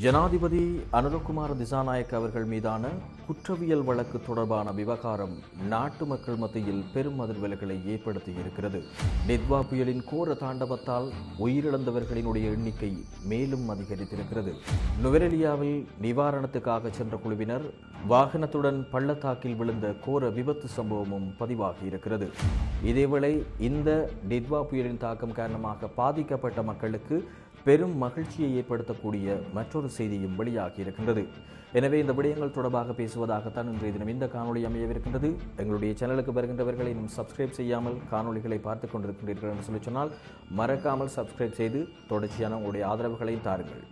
ஜனாதிபதி அனுரகுமார் திசாநாயக் அவர்கள் மீதான குற்றவியல் வழக்கு தொடர்பான விவகாரம் நாட்டு மக்கள் மத்தியில் பெரும் அதிர்வலைகளை ஏற்படுத்தி இருக்கிறது. நித்வா புயலின் கோர தாண்டவத்தால் உயிரிழந்தவர்களினுடைய எண்ணிக்கை மேலும் அதிகரித்திருக்கிறது. நுவரெலியாவில் நிவாரணத்துக்காக சென்ற குழுவினர் வாகனத்துடன் பள்ளத்தாக்கில் விழுந்த கோர விபத்து சம்பவமும் பதிவாகி இருக்கிறது இதேவேளை இந்த நித்வா புயலின் தாக்கம் காரணமாக பாதிக்கப்பட்ட மக்களுக்கு பெரும் மகிழ்ச்சியை ஏற்படுத்தக்கூடிய மற்றொரு செய்தியும் வெளியாகி இருக்கின்றது. எனவே இந்த விடயங்கள் தொடர்பாக பேசுவதாகத்தான் இன்றைய தினம் இந்த காணொலி அமையவிருக்கின்றது. எங்களுடைய சேனலுக்கு வருகின்றவர்களை இன்னும் சப்ஸ்கிரைப் செய்யாமல் காணொளிகளை பார்த்து கொண்டிருக்கின்றீர்கள் என்று சொல்லி சொன்னால் மறக்காமல் சப்ஸ்கிரைப் செய்து தொடர்ச்சியான உங்களுடைய ஆதரவுகளையும் தாருங்கள்.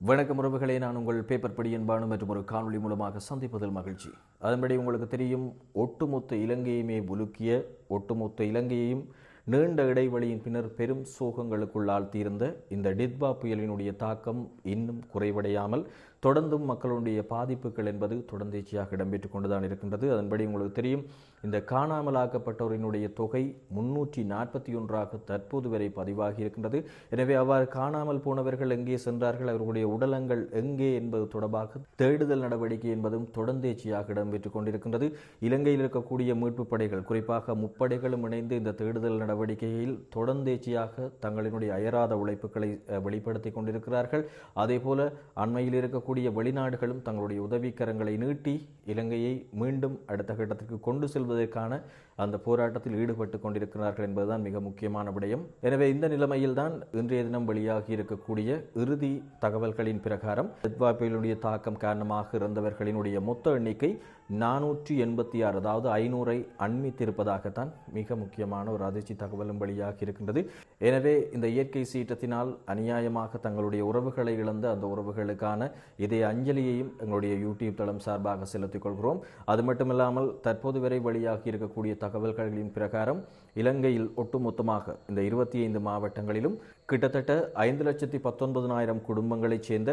வணக்கம் உறவுகளை நான் உங்கள் பேப்பர் படியின் என்பானு மற்றும் ஒரு காணொலி மூலமாக சந்திப்பதில் மகிழ்ச்சி. அதன்படி உங்களுக்கு தெரியும் ஒட்டுமொத்த இலங்கையுமே உலுக்கிய ஒட்டுமொத்த இலங்கையையும் நீண்ட இடைவெளியின் பின்னர் பெரும் சோகங்களுக்குள் ஆழ்த்தியிருந்த இந்த டித்பா புயலினுடைய தாக்கம் இன்னும் குறைவடையாமல் தொடர்ந்தும் மக்களுடைய பாதிப்புகள் என்பது தொடர்ந்தேச்சியாக இடம்பெற்று கொண்டுதான் இருக்கின்றது. அதன்படி உங்களுக்கு தெரியும் இந்த காணாமலாக்கப்பட்டோரினுடைய தொகை முன்னூற்றி நாற்பத்தி ஒன்றாக தற்போது வரை பதிவாகி இருக்கின்றது. எனவே அவ்வாறு காணாமல் போனவர்கள் எங்கே சென்றார்கள்? அவர்களுடைய உடலங்கள் எங்கே என்பது தொடர்பாக தேடுதல் நடவடிக்கை என்பதும் தொடர்ந்தேச்சியாக இடம்பெற்றுக் கொண்டிருக்கின்றது. இலங்கையில் இருக்கக்கூடிய மீட்பு படைகள் குறிப்பாக முப்படைகளும் இணைந்து இந்த தேடுதல் நடவடிக்கையில் தொடர்ந்தேச்சியாக தங்களினுடைய அயராத உழைப்புகளை வெளிப்படுத்திக் கொண்டிருக்கிறார்கள். அதேபோல அண்மையில் இருக்கக்கூடிய வெளிநாடுகளும் தங்களுடைய உதவிக்கரங்களை நீட்டி இலங்கையை மீண்டும் அடுத்த கட்டத்திற்கு கொண்டு செல்வதற்கான அந்த போராட்டத்தில் ஈடுபட்டு கொண்டிருக்கிறார்கள் என்பதுதான் மிக முக்கியமான விடயம். எனவே இந்த நிலைமையில் தான் இன்றைய தினம் வெளியாகி இருக்கக்கூடிய இறுதி தகவல்களின் பிரகாரம். எத்வா தாக்கம் காரணமாக இறந்தவர்களினுடைய மொத்த எண்ணிக்கை நானூற்றி எண்பத்தி ஆறு அதாவது ஐநூறை அண்மித்திருப்பதாகத்தான் மிக முக்கியமான ஒரு அதிர்ச்சி தகவலும் வெளியாகி இருக்கின்றது. எனவே இந்த இயற்கை சீற்றத்தினால் அநியாயமாக தங்களுடைய உறவுகளை இழந்த அந்த உறவுகளுக்கான இதே அஞ்சலியையும் எங்களுடைய யூடியூப் தளம் சார்பாக செலுத்திக் கொள்கிறோம். அது மட்டுமில்லாமல் தற்போது வரை வெளியாகி இருக்கக்கூடிய தகவல்களின் பிரகாரம் இலங்கையில் ஒட்டுமொத்தமாக இந்த இருபத்தி ஐந்து மாவட்டங்களிலும் கிட்டத்தட்ட ஐந்து லட்சத்தி பத்தொன்பதனாயிரம் குடும்பங்களைச் சேர்ந்த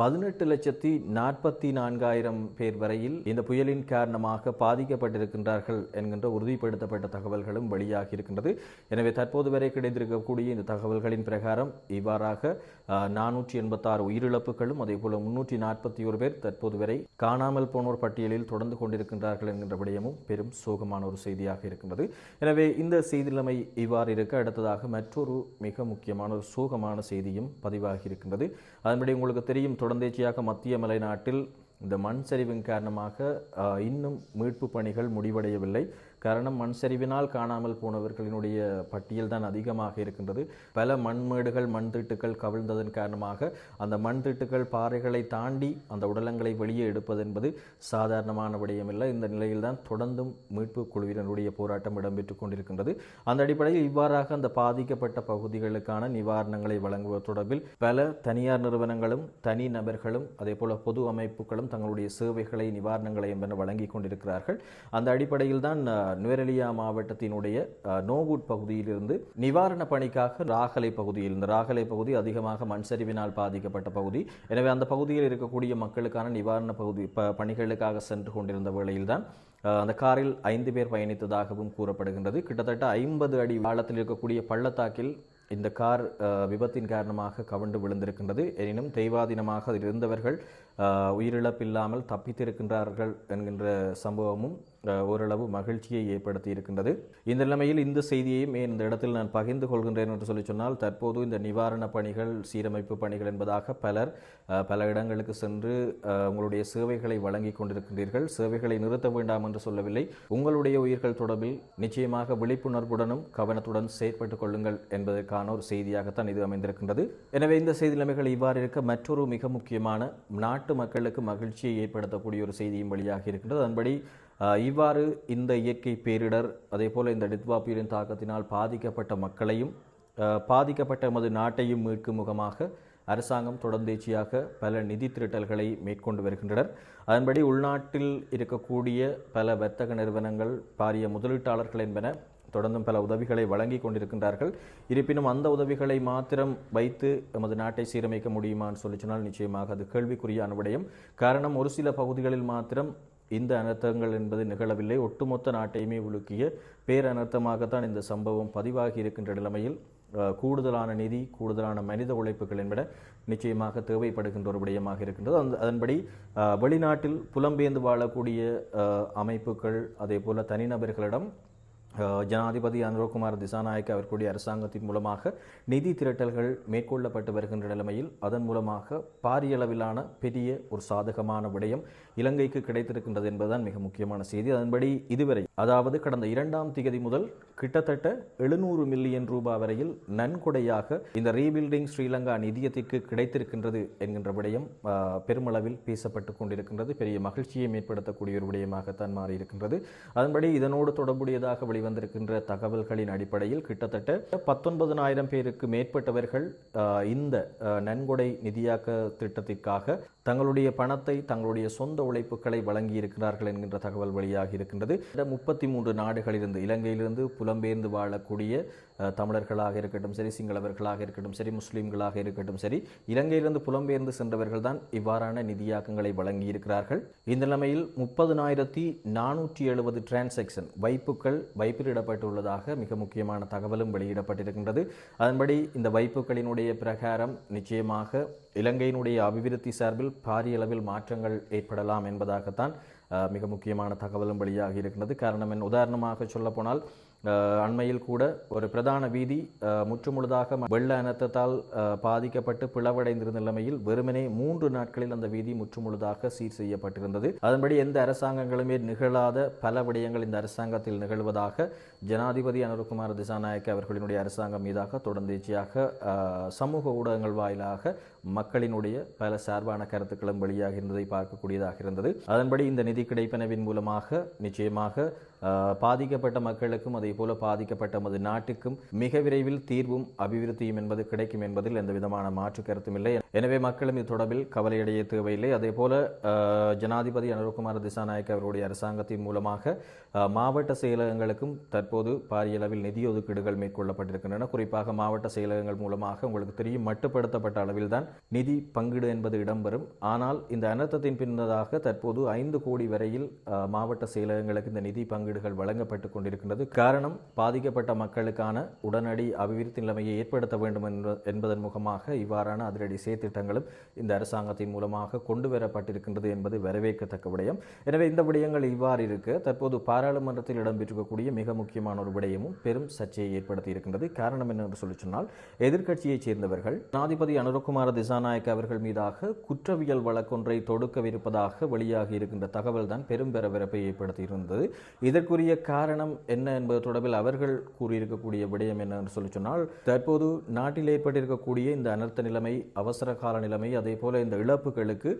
பதினெட்டு லட்சத்தி நாற்பத்தி நான்காயிரம் பேர் வரையில் இந்த புயலின் காரணமாக பாதிக்கப்பட்டிருக்கின்றார்கள் என்கின்ற உறுதிப்படுத்தப்பட்ட தகவல்களும் வெளியாகி இருக்கின்றது. எனவே தற்போது வரை கிடைத்திருக்கக்கூடிய இந்த தகவல்களின் பிரகாரம் இவ்வாறாக நானூற்றி எண்பத்தாறு உயிரிழப்புகளும் அதே போல முன்னூற்றி நாற்பத்தி ஒரு பேர் தற்போது வரை காணாமல் போனோர் பட்டியலில் தொடர்ந்து கொண்டிருக்கின்றார்கள் என்கின்ற விடயமும் பெரும் சோகமான ஒரு செய்தியாக இருக்கின்றது. எனவே இந்த செய்திநிலைமை இவ்வாறு இருக்க அடுத்ததாக மற்றொரு மிக முக்கியமான ஒரு சோகமான செய்தியும் பதிவாகி இருக்கின்றது. அதன்படி உங்களுக்கு தெரியும் தொடர்ந்தேச்சியாக மத்திய மலைநாட்டில் இந்த மண் சரிவின் காரணமாக இன்னும் மீட்பு பணிகள் முடிவடையவில்லை. காரணம் மண் சரிவினால் காணாமல் போனவர்களினுடைய பட்டியல் தான் அதிகமாக இருக்கின்றது. பல மண்மேடுகள் மண் திட்டுக்கள் கவிழ்ந்ததன் காரணமாக அந்த மண் திட்டுக்கள் பாறைகளை தாண்டி அந்த உடலங்களை வெளியே எடுப்பது என்பது சாதாரணமான விடயமில்லை. இந்த நிலையில்தான் தொடர்ந்தும் மீட்பு குழுவினருடைய போராட்டம் இடம்பெற்றுக் கொண்டிருக்கின்றது. அந்த அடிப்படையில் இவ்வாறாக அந்த பாதிக்கப்பட்ட பகுதிகளுக்கான நிவாரணங்களை வழங்குவது தொடர்பில் பல தனியார் நிறுவனங்களும் தனி நபர்களும் அதே போல பொது அமைப்புகளும் தங்களுடைய சேவைகளை நிவாரணங்களை என்பன வழங்கி கொண்டிருக்கிறார்கள். அந்த அடிப்படையில் தான் நுவரெலியா மாவட்டத்தினுடைய அஹ், நோவுட் பகுதியிலிருந்து நிவாரண பணிக்காக ராகலை பகுதியில் இந்த ராகலை பகுதி அதிகமாக மண் சரிவினால் பாதிக்கப்பட்ட பகுதி. எனவே அந்த பகுதியில் இருக்கக்கூடிய மக்களுக்கான நிவாரண பகுதி பணிகளுக்காக சென்று கொண்டிருந்த வேளையில்தான் அந்த காரில் ஐந்து பேர் பயணித்ததாகவும் கூறப்படுகின்றது. கிட்டத்தட்ட ஐம்பது அடி ஆழத்தில் இருக்கக்கூடிய பள்ளத்தாக்கில் இந்த கார் விபத்தின் காரணமாக கவிழ்ந்து விழுந்திருக்கின்றது. எனினும் தெய்வாதீனமாக இருந்தவர்கள் உயிரிழப்பில்லாமல் தப்பித்திருக்கின்றார்கள் என்கின்ற சம்பவமும் ஓரளவு மகிழ்ச்சியை ஏற்படுத்தி இருக்கின்றது இந்த நிலைமையில் இந்த செய்தியையும் ஏன் இந்த இடத்தில் நான் பகிர்ந்து கொள்கின்றேன் என்று சொல்லி சொன்னால் தற்போது இந்த நிவாரண பணிகள் சீரமைப்பு பணிகள் என்பதாக பலர் பல இடங்களுக்கு சென்று உங்களுடைய சேவைகளை வழங்கி கொண்டிருக்கின்றீர்கள். சேவைகளை நிறுத்த வேண்டாம் என்று சொல்லவில்லை. உங்களுடைய உயிர்கள் தொடர்பில் நிச்சயமாக விழிப்புணர்வுடனும் கவனத்துடன் செயற்பட்டுக் கொள்ளுங்கள் என்பதற்கான ஒரு செய்தியாகத்தான் இது அமைந்திருக்கின்றது. எனவே இந்த செய்தி நிலைமைகள் இவ்வாறு இருக்க மற்றொரு மிக முக்கியமான நாட்டு மக்களுக்கு மகிழ்ச்சியை ஏற்படுத்தக்கூடிய ஒரு செய்தியும் வழியாக இருக்கின்றது. அதன்படி இவ்வாறு இந்த இயற்கை பேரிடர் அதே போல இந்த டித்வா புயலின் தாக்கத்தினால் பாதிக்கப்பட்ட மக்களையும் பாதிக்கப்பட்ட எமது நாட்டையும் மீட்கும் முகமாக அரசாங்கம் தொடர்ந்தேச்சியாக பல நிதி திரட்டல்களை மேற்கொண்டு வருகின்றனர். அதன்படி உள்நாட்டில் இருக்கக்கூடிய பல வர்த்தக நிறுவனங்கள் பாரிய முதலீட்டாளர்கள் என்பன தொடர்ந்தும் பல உதவிகளை வழங்கி கொண்டிருக்கின்றார்கள். இருப்பினும் அந்த உதவிகளை மாத்திரம் வைத்து எமது நாட்டை சீரமைக்க முடியுமான்னு சொல்லி சொன்னால் நிச்சயமாக அது கேள்விக்குரியான விடயம். காரணம் ஒரு சில பகுதிகளில் மாத்திரம் இந்த அனர்த்தங்கள் என்பது நிகழவில்லை. ஒட்டுமொத்த நாட்டையுமே உலுக்கிய பேரனர்த்தமாகத்தான் இந்த சம்பவம் பதிவாகி இருக்கின்ற நிலைமையில் கூடுதலான நிதி கூடுதலான மனித உழைப்புகள் என்பட நிச்சயமாக தேவைப்படுகின்ற ஒரு விடயமாக இருக்கின்றது. அந்த அதன்படி வெளிநாட்டில் புலம்பெயர்ந்து வாழக்கூடிய அமைப்புகள் அதே போல தனிநபர்களிடம் ஜனாதிபதி அனுரகுமார் திசாநாயக்க அவர்களுடைய அரசாங்கத்தின் மூலமாக நிதி திரட்டல்கள் மேற்கொள்ளப்பட்டு வருகின்ற நிலைமையில் அதன் மூலமாக பாரிய அளவிலான பெரிய ஒரு சாதகமான விடயம் இலங்கைக்கு கிடைத்திருக்கின்றது என்பதுதான் மிக முக்கியமான செய்தி. அதன்படி இதுவரை அதாவது கடந்த இரண்டாம் திகதி முதல் கிட்டத்தட்ட எழுநூறு மில்லியன் ரூபாய் வரையில் நன்கொடையாக இந்த ரீபில்டிங் ஸ்ரீலங்கா நிதியத்திற்கு கிடைத்திருக்கின்றது என்கின்ற விடயம் பெருமளவில் பேசப்பட்டு கொண்டிருக்கின்றது. பெரிய மகிழ்ச்சியை ஏற்படுத்தக்கூடிய ஒரு விடயமாகத்தான் மாறியிருக்கின்றது. அதன்படி இதனோடு தொடர்புடையதாக வெளிவந்திருக்கின்ற தகவல்களின் அடிப்படையில் கிட்டத்தட்ட பத்தொன்பதனாயிரம் பேருக்கு மேற்பட்டவர்கள் அஹ், இந்த அஹ், நன்கொடை நிதியாக்க திட்டத்திற்காக தங்களுடைய பணத்தை தங்களுடைய சொந்த உழைப்புகளை வழங்கியிருக்கிறார்கள் என்கின்ற தகவல் வழியாக இருக்கின்றது. முப்பத்தி மூன்று நாடுகளிலிருந்து இலங்கையிலிருந்து புலம்பெயர்ந்து வாழக்கூடிய தமிழர்களாக இருக்கட்டும் சரி சிங்களவர்களாக இருக்கட்டும் சரி முஸ்லீம்களாக இருக்கட்டும் சரி இலங்கையிலிருந்து புலம்பெயர்ந்து சென்றவர்கள் தான் இவ்வாறான நிதியாக்கங்களை வழங்கியிருக்கிறார்கள். இந்த நிலைமையில் முப்பதுனாயிரத்தி நானூற்றி எழுபது டிரான்சாக்ஷன் வைப்புகள் வைப்பிலிடப்பட்டுள்ளதாக மிக முக்கியமான தகவலும் வெளியிடப்பட்டிருக்கின்றது. அதன்படி இந்த வைப்புகளினுடைய பிரகாரம் நிச்சயமாக இலங்கையினுடைய அபிவிருத்தி சார்பில் பாரிய அளவில் மாற்றங்கள் ஏற்படலாம் என்பதாகத்தான் மிக முக்கியமான தகவலும் வெளியாகி இருக்கின்றது காரணம் என் உதாரணமாக சொல்லப்போனால் அண்மையில் கூட ஒரு பிரதான வீதி அஹ், முற்றுமுழுதாக வெள்ள அனர்த்தத்தால் அஹ், பாதிக்கப்பட்டு பிளவடைந்திருந்த நிலைமையில் வெறுமனே மூன்று நாட்களில் அந்த வீதி முற்றுமுழுதாக சீர் செய்யப்பட்டிருந்தது. அதன்படி எந்த அரசாங்கங்களுமே நிகழாத பல விடயங்கள் இந்த அரசாங்கத்தில் நிகழ்வதாக ஜனாதிபதி அனுரகுமார் திசாநாயக்க அவர்களினுடைய அரசாங்கம் மீதாக தொடர்ந்தேச்சியாக சமூக ஊடகங்கள் வாயிலாக மக்களினுடைய பல சார்பான கருத்துக்களும் வெளியாகி இருந்ததை பார்க்கக்கூடியதாக இருந்தது. அதன்படி இந்த நிதி கிடைப்பனவின் மூலமாக நிச்சயமாக பாதிக்கப்பட்ட மக்களுக்கும் அதே போல பாதிக்கப்பட்ட நமது நாட்டுக்கும் மிக விரைவில் தீர்வும் அபிவிருத்தியும் என்பது கிடைக்கும் என்பதில் எந்த விதமான மாற்று கருத்தும் இல்லை. எனவே மக்களும் இது தொடர்பில் கவலையடைய தேவையில்லை. அதே போல ஜனாதிபதி அனுரகுமார் திசாநாயக்க அவருடைய அரசாங்கத்தின் மூலமாக மாவட்ட செயலகங்களுக்கும் தற்போது பாரிய அளவில் நிதி ஒதுக்கீடுகள் மேற்கொள்ளப்பட்டிருக்கின்றன. குறிப்பாக மாவட்ட செயலகங்கள் மூலமாக உங்களுக்கு தெரியும் மட்டுப்படுத்தப்பட்ட அளவில்தான் நிதி பங்கீடு என்பது இடம்பெறும். ஆனால் இந்த அனர்த்தத்தின் பின்னதாக தற்போது ஐந்து கோடி வரையில் மாவட்ட செயலகங்களுக்கு இந்த நிதி பங்கீடுகள் வழங்கப்பட்டு கொண்டிருக்கின்றது. காரணம் பாதிக்கப்பட்ட மக்களுக்கான உடனடி அபிவிருத்தி நிலைமையை ஏற்படுத்த வேண்டும் என்பதன் முகமாக இவ்வாறான அதிரடி செயற்திட்டங்களும் இந்த அரசாங்கத்தின் மூலமாக கொண்டு வரப்பட்டிருக்கின்றது என்பது வரவேற்கத்தக்க விடயம். எனவே இந்த விடயங்கள் இவ்வாறு இருக்க. தற்போது பாராளுமன்றத்தில் இடம்பெற்றிருக்கக்கூடிய மிக முக்கிய முக்கியமான ஒரு விடயமும் பெரும் சர்ச்சையை ஏற்படுத்தி இருக்கின்றது. காரணம் என்னவென்று சொல்லி சொன்னால் எதிர்க்கட்சியைச் சேர்ந்தவர்கள் ஜனாதிபதி அனுரகுமார திசாநாயக்க அவர்கள் மீதாக குற்றவியல் வழக்கொன்றை தொடுக்கவிருப்பதாக வெளியாகி இருக்கின்ற தகவல் தான் பெரும் பரபரப்பை ஏற்படுத்தியிருந்தது இதற்குரிய காரணம் என்ன என்பது தொடர்பில் அவர்கள் கூறியிருக்கக்கூடிய விடயம் என்ன என்று சொல்லி சொன்னால் தற்போது நாட்டில் ஏற்பட்டிருக்கக்கூடிய இந்த அனர்த்த நிலைமை அவசர கால நிலைமை அதே போல இந்த இழப்புகளுக்கு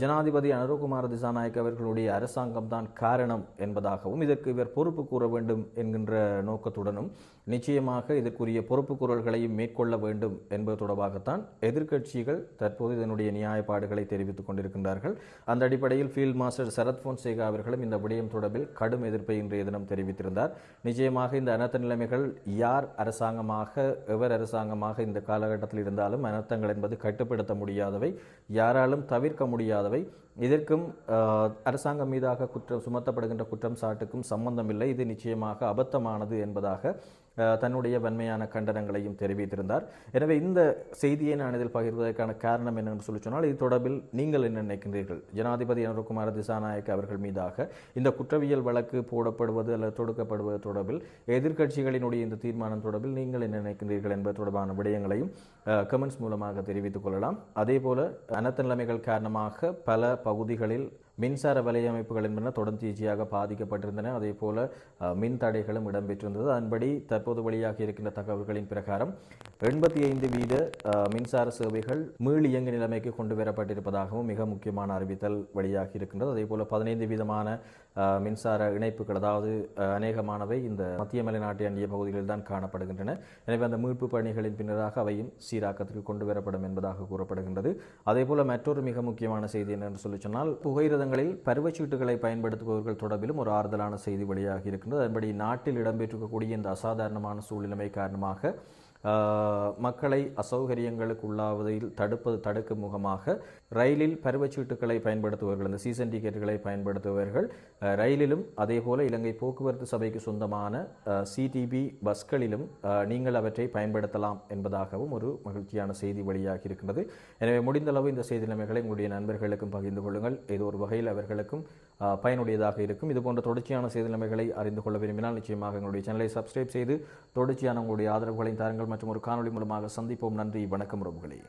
ஜனாதிபதி அனுரகுமார திசாநாயக் அவர்களுடைய அரசாங்கம் தான் காரணம் என்பதாகவும் இதற்கு இவர் பொறுப்பு கூற வேண்டும் என்கின்ற நோக்கத்துடனும் நிச்சயமாக இதற்குரிய பொறுப்பு குரல்களையும் மேற்கொள்ள வேண்டும் என்பது தொடர்பாகத்தான் எதிர்க்கட்சிகள் தற்போது இதனுடைய நியாயப்பாடுகளை தெரிவித்துக் கொண்டிருக்கின்றார்கள். அந்த அடிப்படையில் ஃபீல்ட் மாஸ்டர் சரத் போன்சேகா அவர்களும் இந்த விடயம் தொடர்பில் கடும் எதிர்ப்பை இன்றைய தினம் தெரிவித்திருந்தார். நிச்சயமாக இந்த அனர்த்த நிலைமைகள் யார் அரசாங்கமாக எவர் அரசாங்கமாக இந்த காலகட்டத்தில் இருந்தாலும் அனர்த்தங்கள் என்பது கட்டுப்படுத்த முடியாதவை யாராலும் தவிர்க்க முடியாதவை. இதற்கும் அரசாங்கம் மீதாக குற்றம் சுமத்தப்படுகின்ற குற்றம் சாட்டுக்கும் சம்பந்தமில்லை இது நிச்சயமாக அபத்தமானது என்பதாக தன்னுடைய வன்மையான கண்டனங்களையும் தெரிவித்திருந்தார். எனவே இந்த செய்தியை நான் இதில் பகிர்வதற்கான காரணம் என்னென்னு சொல்லி சொன்னால் இது தொடர்பில் நீங்கள் என்ன நினைக்கின்றீர்கள்? ஜனாதிபதி அனுரகுமார திசாநாயக் அவர்கள் மீதாக இந்த குற்றவியல் வழக்கு போடப்படுவது அல்லது தொடுக்கப்படுவது தொடர்பில் எதிர்க்கட்சிகளினுடைய இந்த தீர்மானம் தொடர்பில் நீங்கள் என்ன நினைக்கின்றீர்கள் என்பது தொடர்பான விடயங்களையும் கமெண்ட்ஸ் மூலமாக தெரிவித்துக் கொள்ளலாம். அதே போல நிலைமைகள் காரணமாக பல பகுதிகளில் மின்சார வலையமைப்புகள் என்பன தொடர்ச்சியாக பாதிக்கப்பட்டிருந்தன. அதே போல மின் தடைகளும் இடம்பெற்றிருந்தது. அதன்படி தற்போது வழியாக இருக்கின்ற தகவல்களின் பிரகாரம் எண்பத்தி ஐந்து வீத மின்சார சேவைகள் மீள் இயங்கு நிலைமைக்கு கொண்டு வரப்பட்டிருப்பதாகவும் மிக முக்கியமான அறிவித்தல் வெளியாகி இருக்கின்றது. அதே போல பதினைந்து வீதமான மின்சார இணைப்புகள் அதாவது அநேகமானவை இந்த மத்திய மலைநாட்டை அண்டிய பகுதிகளில் தான் காணப்படுகின்றன. எனவே அந்த மீட்பு பணிகளின் பின்னராக அவையும் சீராக்கத்திற்கு கொண்டு வரப்படும் என்பதாக கூறப்படுகின்றது. அதே போல மற்றொரு மிக முக்கியமான செய்தி என்னென்று சொல்லி சொன்னால் புகையிரதங்களில் பருவச்சீட்டுகளை பயன்படுத்துபவர்கள் தொடர்பிலும் ஒரு ஆறுதலான செய்தி வெளியாகி இருக்கின்றது. அதன்படி நாட்டில் இடம்பெற்றிருக்கக்கூடிய இந்த அசாதாரணமான சூழ்நிலைமை காரணமாக மக்களை அசௌகரியங்களுக்கு உள்ளாவதில் தடுப்பது தடுக்கும் முகமாக ரயிலில் பருவச்சீட்டுகளை பயன்படுத்துபவர்கள் இந்த சீசன் டிக்கெட்டுகளை பயன்படுத்துபவர்கள் ரயிலிலும் அதே போல இலங்கை போக்குவரத்து சபைக்கு சொந்தமான சிடிபி பஸ்களிலும் நீங்கள் அவற்றை பயன்படுத்தலாம் என்பதாகவும் ஒரு மகிழ்ச்சியான செய்தி வெளியாகி இருக்கின்றது. எனவே முடிந்தளவு இந்த செய்தி நிலைமைகளை உங்களுடைய நண்பர்களுக்கும் பகிர்ந்து கொள்ளுங்கள். ஏதோ ஒரு வகையில் அவர்களுக்கும் பயனுடையதாக இருக்கும். இது போன்ற தொடர்ச்சியான செய்தி நிலைமைகளை அறிந்து கொள்ள விரும்பினால் நிச்சயமாக எங்களுடைய சேனலை சப்ஸ்கிரைப் செய்து தொடர்ச்சியான உங்களுடைய ஆதரவுகளையும் தாருங்கள். மற்றும் ஒரு காணொளி மூலமாக சந்திப்போம். நன்றி வணக்கம் உறவுகளே.